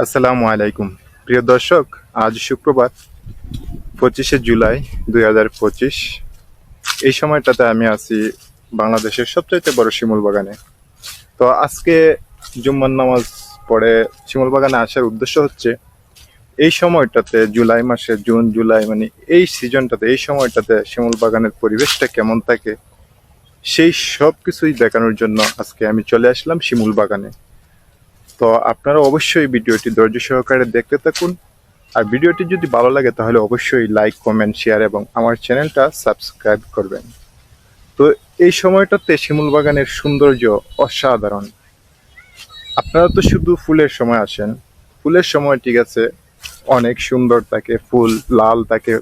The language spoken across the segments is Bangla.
আসসালামু আলাইকুম। প্রিয় দর্শক, আজ শুক্রবার পঁচিশে জুলাই দুই হাজার পঁচিশ। এই সময়টাতে আমি আছি বাংলাদেশের সবচাইতে বড় শিমুল বাগানে। তো আজকে জুম্মান নামাজ পড়ে শিমুল বাগানে আসার উদ্দেশ্য হচ্ছে, এই সময়টাতে জুলাই মাসে, জুন, জুলাই মানে এই সিজনটাতে, এই সময়টাতে শিমুল বাগানের পরিবেশটা কেমন থাকে, সেই সব কিছুই দেখানোর জন্য আজকে আমি চলে আসলাম শিমুল বাগানে। তো আপনারা অবশ্যই ভিডিওটি ধৈর্য সহকারে দেখতে থাকুন। আর ভিডিওটি যদি ভালো লাগে তাহলে অবশ্যই লাইক, কমেন্ট, শেয়ার এবং আমার চ্যানেলটা সাবস্ক্রাইব করবেন। তো এই সময়টাতে শিমুল বাগানের সৌন্দর্য অসাধারণ। আপনারা তো শুধু ফুলের সময় আসেন। ফুলের সময় ঠিক আছে, অনেক সুন্দর থাকে ফুল, লাল থাকে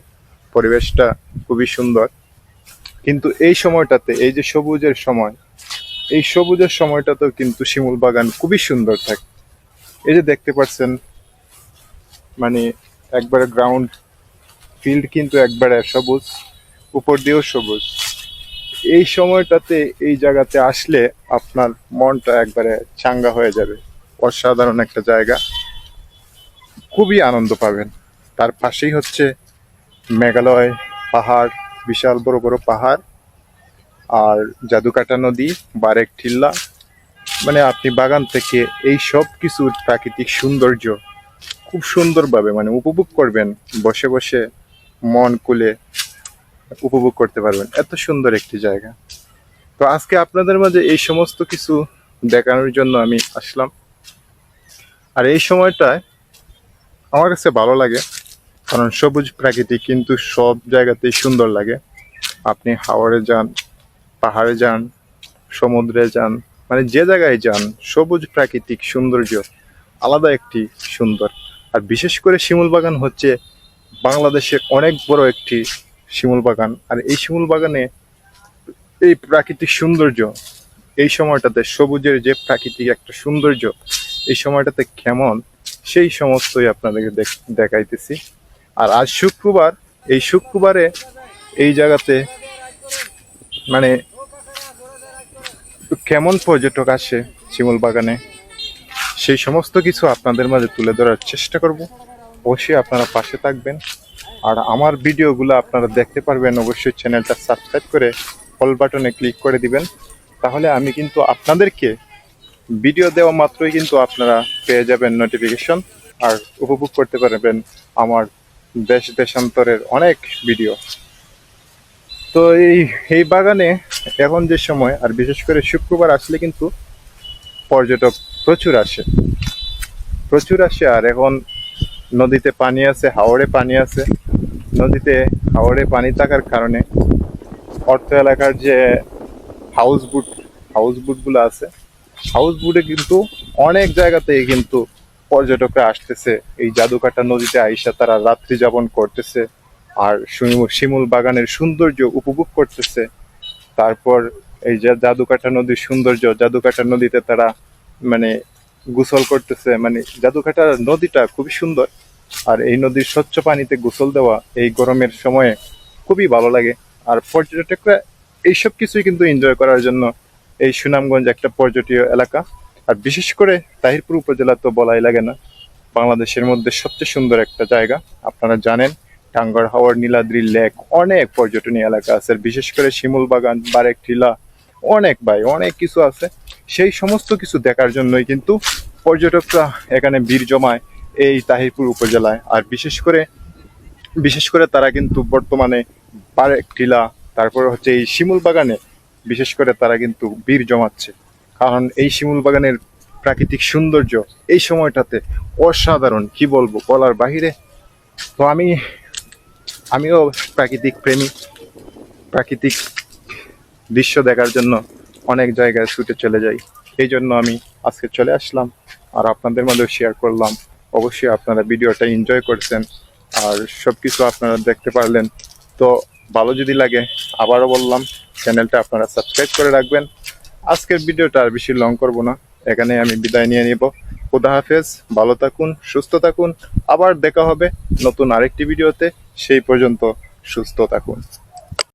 পরিবেশটা খুবই সুন্দর। কিন্তু এই সময়টাতে, এই যে সবুজের সময় এই সবুজের সময়টাতেও কিন্তু শিমুল বাগান খুবই সুন্দর থাকে। এই যে দেখতে পাচ্ছেন মানে একবারে গ্রাউন্ড ফিল্ড কিন্তু একবারে সবুজ, উপর দিয়েও সবুজ। এই সময়টাতে, এই জায়গাতে আসলে আপনার মনটা একবারে চাঙ্গা হয়ে যাবে। অসাধারণ একটা জায়গা। খুবই আনন্দ পাবেন। তার পাশেই হচ্ছে মেঘালয় পাহাড়, বিশাল বড় বড় পাহাড়। আর জাদুকাটা নদী, বারেক টিল্লা মানে আপনি বাগান থেকে এই সব কিছুর প্রাকৃতিক সৌন্দর্য খুব সুন্দরভাবে মানে উপভোগ করবেন, বসে বসে মন খুলে উপভোগ করতে পারবেন। এত সুন্দর একটি জায়গা। তো আজকে আপনাদের মাঝে এই সমস্ত কিছু দেখানোর জন্য আমি আসলাম। আর এই সময়টায় আমার কাছে ভালো লাগে, কারণ সবুজ প্রাকৃতিক কিন্তু সব জায়গাতেই সুন্দর লাগে। আপনি হাওড়ে যান পাহাড়ে যান, সমুদ্রে যান মানে যে জায়গায় যান, সবুজ প্রাকৃতিক সৌন্দর্য আলাদা একটি সুন্দর। আর বিশেষ করে শিমুল বাগান হচ্ছে বাংলাদেশে অনেক বড় একটি শিমুল বাগান। আর এই শিমুল বাগানে এই প্রাকৃতিক সৌন্দর্য, এই সময়টাতে সবুজের যে প্রাকৃতিক একটা সৌন্দর্য, এই সময়টাতে কেমন, সেই সমস্তই আপনাদেরকে দেখ- দেখাইতেছি। আর আজ শুক্রবার, এই শুক্রবারে এই জায়গাতে মানে কেমন পর্যটক আসে শিমুল বাগানে? সেই সমস্ত কিছু আপনাদের মাঝে তুলে ধরার চেষ্টা করব। অবশ্যই আপনারা পাশে থাকবেন। আর আমার ভিডিওগুলো আপনারা দেখতে পারবেন, অবশ্যই চ্যানেলটা সাবস্ক্রাইব করে অল বাটনে ক্লিক করে দিবেন। তাহলে আমি কিন্তু আপনাদেরকে ভিডিও দেওয়া মাত্রই কিন্তু আপনারা পেয়ে যাবেন নোটিফিকেশন আর উপভোগ করতে পারবেন আমার দেশ দেশান্তরের অনেক ভিডিও। তো এই এই বাগানে এখন যে সময়, আর বিশেষ করে শুক্রবার আসলে কিন্তু পর্যটক প্রচুর আসে। প্রচুর আসে, আর এখন নদীতে পানি আছে, হাওড়ে পানি আছে। নদীতে হাওড়ে পানি থাকার কারণে অর্থ এলাকার যে হাউস বুট হাউস বুটগুলো আছে হাউস বুটে কিন্তু অনেক জায়গাতেই কিন্তু পর্যটকরা আসতেছে। এই জাদুকাটা নদীতে আইসা তারা রাত্রি যাপন করতেছে। আর শিমুল বাগানের সৌন্দর্য উপভোগ করতেছে। তারপর এই যে জাদুকাটা নদীর সৌন্দর্য, জাদুকাটা নদীতে তারা মানে গোসল করতেছে। মানে জাদুকাটা নদীটা খুবই সুন্দর। আর এই নদীর স্বচ্ছ পানিতে গোসল দেওয়া এই গরমের সময়ে খুবই ভালো লাগে। আর পর্যটকরা এইসব কিছুই কিন্তু এনজয় করার জন্য এই সুনামগঞ্জ একটা পর্যটনীয় এলাকা। আর বিশেষ করে তাহিরপুর উপজেলা তো বলাই লাগে না। বাংলাদেশের মধ্যে সবচেয়ে সুন্দর একটা জায়গা, আপনারা জানেন। টাঙ্গর হাওয়ার নীলাদ্রি লেক, অনেক পর্যটনী এলাকা আছে। বিশেষ করে শিমুল বাগান, বারেক টিলা, অনেক ভাই, অনেক কিছু আছে। সেই সমস্ত কিছু দেখার জন্যই কিন্তু পর্যটকরা এখানে ভিড় জমায় এই তাহিরপুর উপজেলায়। আর বিশেষ করে বিশেষ করে তারা কিন্তু বর্তমানে বারেক টিলা, তারপরে হচ্ছে এই শিমুল বাগানে বিশেষ করে তারা কিন্তু ভিড় জমাচ্ছে। কারণ এই শিমুল বাগানের প্রাকৃতিক সৌন্দর্য এই সময়টাতে অসাধারণ, কি বলব, বলার বাহিরে। তো আমি আমিও প্রাকৃতিক প্রেমী। প্রাকৃতিক দৃশ্য দেখার জন্য অনেক জায়গায় ছুটে চলে যাই। এই জন্য আমি আজকে চলে আসলাম আর আপনাদের মধ্যেও শেয়ার করলাম। অবশ্যই আপনারা ভিডিওটা এনজয় করছেন। আর সব কিছু আপনারা দেখতে পারলেন। তো ভালো যদি লাগে, আবারও বললাম চ্যানেলটা আপনারা সাবস্ক্রাইব করে রাখবেন। আজকের ভিডিওটা আর বেশি লং করব না। এখানে আমি বিদায় নিয়ে নিব। খুদা হাফেজ, ভালো থাকুন, সুস্থ থাকুন। আবার দেখা হবে নতুন আরেকটি ভিডিওতে। সেই পর্যন্ত সুস্থ থাকুন।